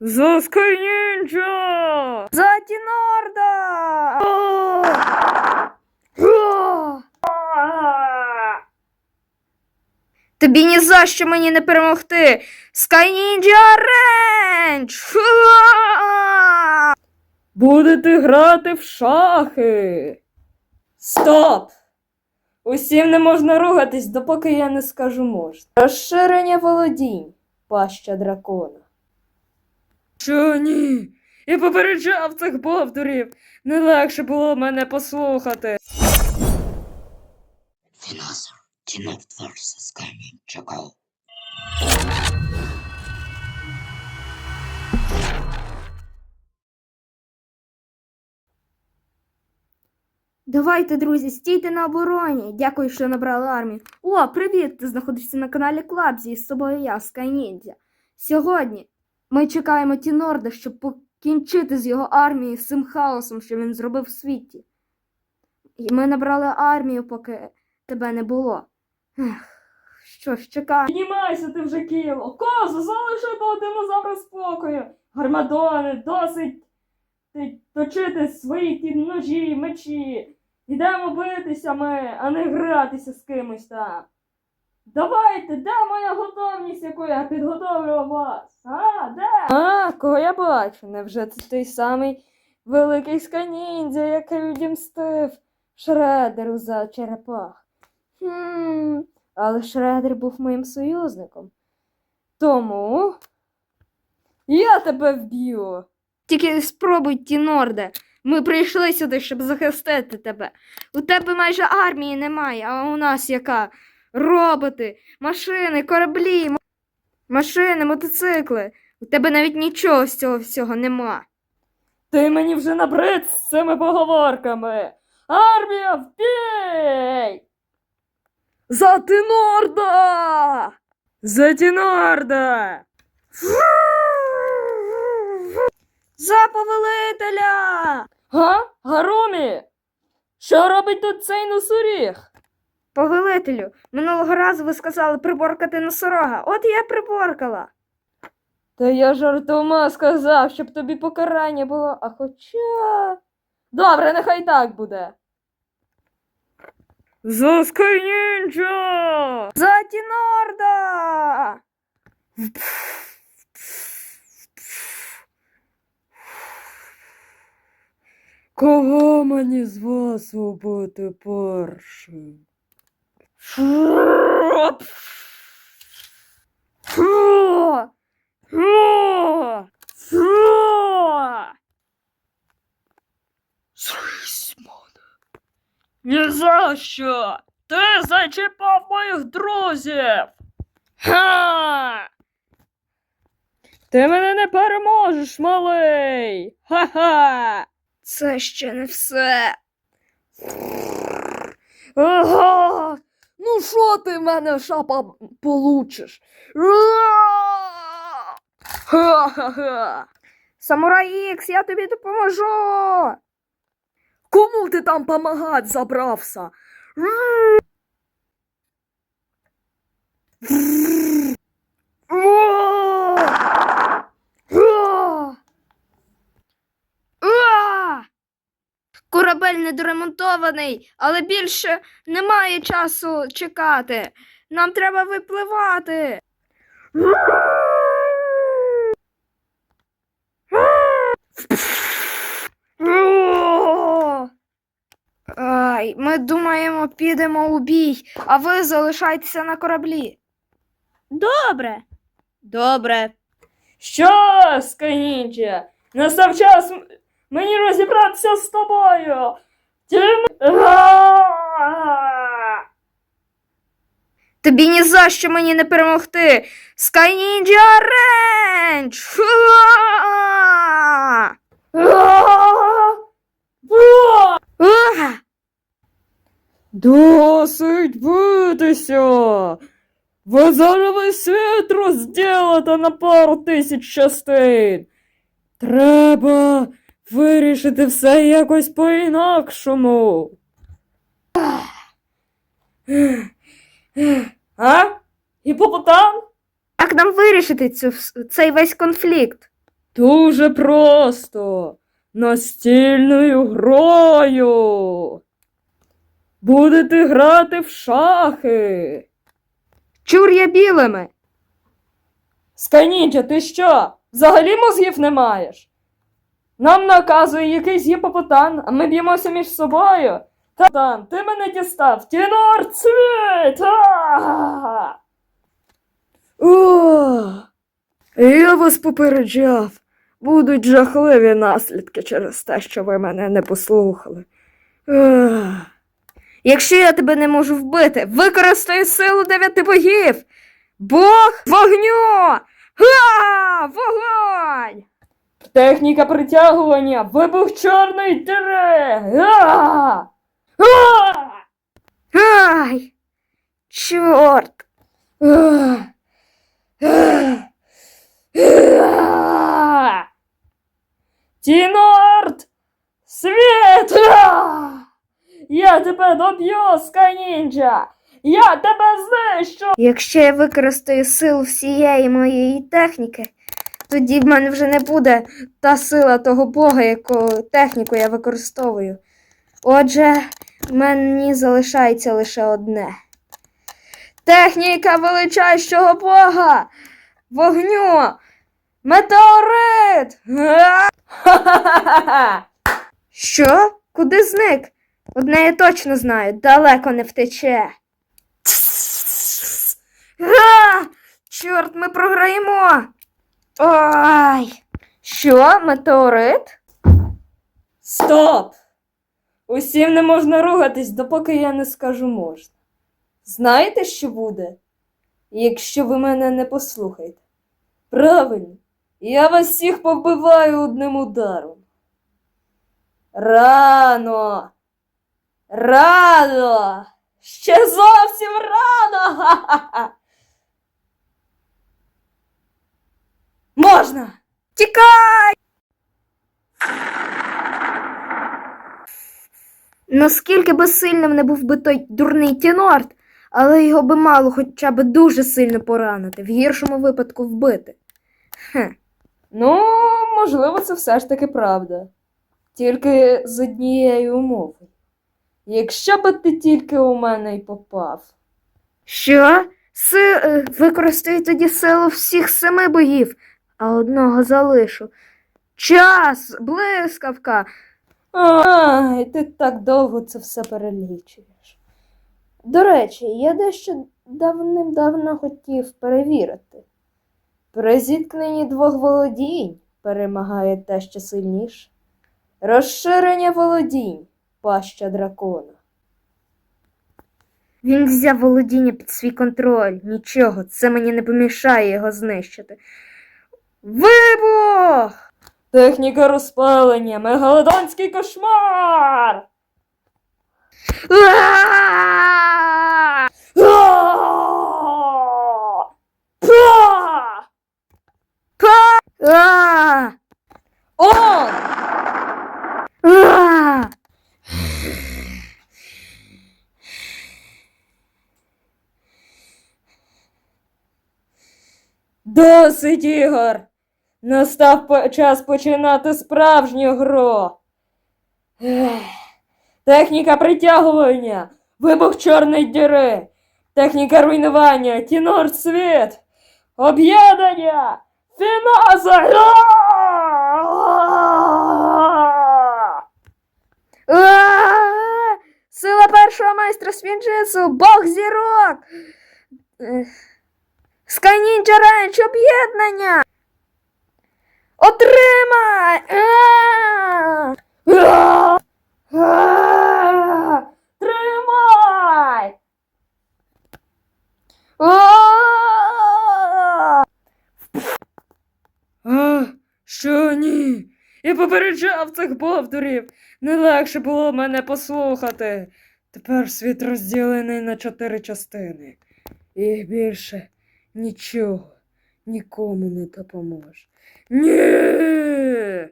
За Скайнінджа! За Тінорда! Тобі ні за що мені не перемогти! Ninja Range! Будете грати в шахи. Стоп! Усім не можна ругатись, допоки я не скажу можна. Розширення володінь, паща дракона. Що ні? Я попереджав цих бовдурів. Не легше було мене послухати. Philosopher, Tinoth versus Skyninja Go. Давайте, друзі, стійте на обороні. Дякую, що набрали армію. О, привіт! Ти знаходишся на каналі Клабзі і з собою я, Скайніндзя. Сьогодні ми чекаємо Тінорда, щоб покінчити з його армією, з цим хаосом, що він зробив в світі. І ми набрали армію, поки тебе не було. Ех, що ж, чекай. Піднімайся ти вже кіло. Козу, залиши того динозавра спокою. Гармадони, досить ти точити свої ті ножі, мечі. Йдемо битися ми, а не гратися з кимось там. Давайте, де моя готовність, яку я підготовлював вас? А, де? А, кого я бачу? Невже це той самий великий сканіндзя, який відімстив Шредеру за черепах? Хм, але Шредер був моїм союзником. Тому я тебе вб'ю. Тільки спробуй, Тінорде. Ми прийшли сюди, щоб захистити тебе. У тебе майже армії немає, а у нас яка? Роботи, машини, кораблі, машини, мотоцикли. У тебе навіть нічого з цього всього нема. Ти мені вже набрид з цими поговорками. Армія вбій! За Тінорда! За Тінорда! За повелителя! Га? Гарумі? Що робить тут цей носоріг? Повелителю, минулого разу ви сказали приборкати носорога. От я приборкала. Та я жартома сказав, щоб тобі покарання було, а хоча. Добре, нехай так буде. За Скайнінджа! За Тінорда! Кого мені з вас убити першим? Ні за що! Ти зачіпав моїх друзів! Ха! Ти мене не переможеш, малий! Ха-ха! Це ще не все. Ага! Ну що ти в мене шапа получиш? Ха-ха-ха! Самурай Ікс, я тобі допоможу. Кому ти там помагать забрався? А! Корабель недоремонтований, але більше немає часу чекати. Нам треба випливати. Ай, ми думаємо, підемо у бій, а ви залишайтеся на кораблі. Добре. Добре. Що, Скайнінджа? Настав час мені розібратися з тобою. Тобі ні за що мені не перемогти. Sky Ninja Range! Досить битися! Ви зараз весь світ розділите на пару тисяч частин. Треба вирішити все якось по-інакшому. А? Гіпопотам? Як нам вирішити цю, цей весь конфлікт? Дуже просто. Настільною грою. Будете грати в шахи. Чур я білими. Сканінча, ти що? Взагалі мозгів не маєш? Нам наказує якийсь гіпопотан, а ми б'ємося між собою. Та ти мене дістав. Тінор цвіт! Я вас попереджав. Будуть жахливі наслідки через те, що ви мене не послухали. Якщо я тебе не можу вбити, використай силу дев'яти богів. Бог вогню! Га! Вогонь! Техніка притягування, вибух! Га! Га! Ай! Чорт! Тінорд! Світ! Я тебе доб'ю, Скайнінджа! Я тебе знищу! Якщо я використаю силу всієї моєї техніки, тоді в мене вже не буде та сила того бога, яку техніку я використовую. Отже, мені залишається лише одне. Техніка величайшого бога! Вогню! Метеорит! Що? Куди зник? Одне я точно знаю, далеко не втече. Чорт, ми програємо. Ой! Що, метеорит? Стоп! Усім не можна ругатись, допоки я не скажу можна. Знаєте, що буде, якщо ви мене не послухаєте? Правильно, я вас всіх повбиваю одним ударом. Рано! Рано! Ще зовсім рано! Ха-ха-ха! Можна! Тікай! Наскільки би сильним не був би той дурний Тінорд, але його би мало хоча б дуже сильно поранити, в гіршому випадку вбити. Хе. Ну, можливо, це все ж таки правда. Тільки з однією умовою. Якщо би ти тільки у мене й попав. Що? Си... е, Використаю тоді силу всіх семи богів, а одного залишу. Час, блискавка. Ай, ти так довго це все перелічуєш. До речі, я дещо давним-давно хотів перевірити. При зіткненні двох володінь перемагає те, що сильніше. Розширення володінь, паща дракона. Він взяв володіння під свій контроль. Нічого, це мені не помішає його знищити. Вибух! Техніка розпалення, мегалодонський кошмар! Он! Досить ігор! Настав час починати справжню гру. Ех. Техніка притягування, вибух чорної діри, техніка руйнування, тінор світ, об'єднання, фіназа! Сила першого майстра свінджису, бог зірок! Скайнінджа ренч об'єднання! Отримай! А! А! Тримай! А, що ні? Я попереджав цих бовдурів. Не легше було мене послухати. Тепер світ розділений на чотири частини. І більше нічого нікому не допоможе. Ні.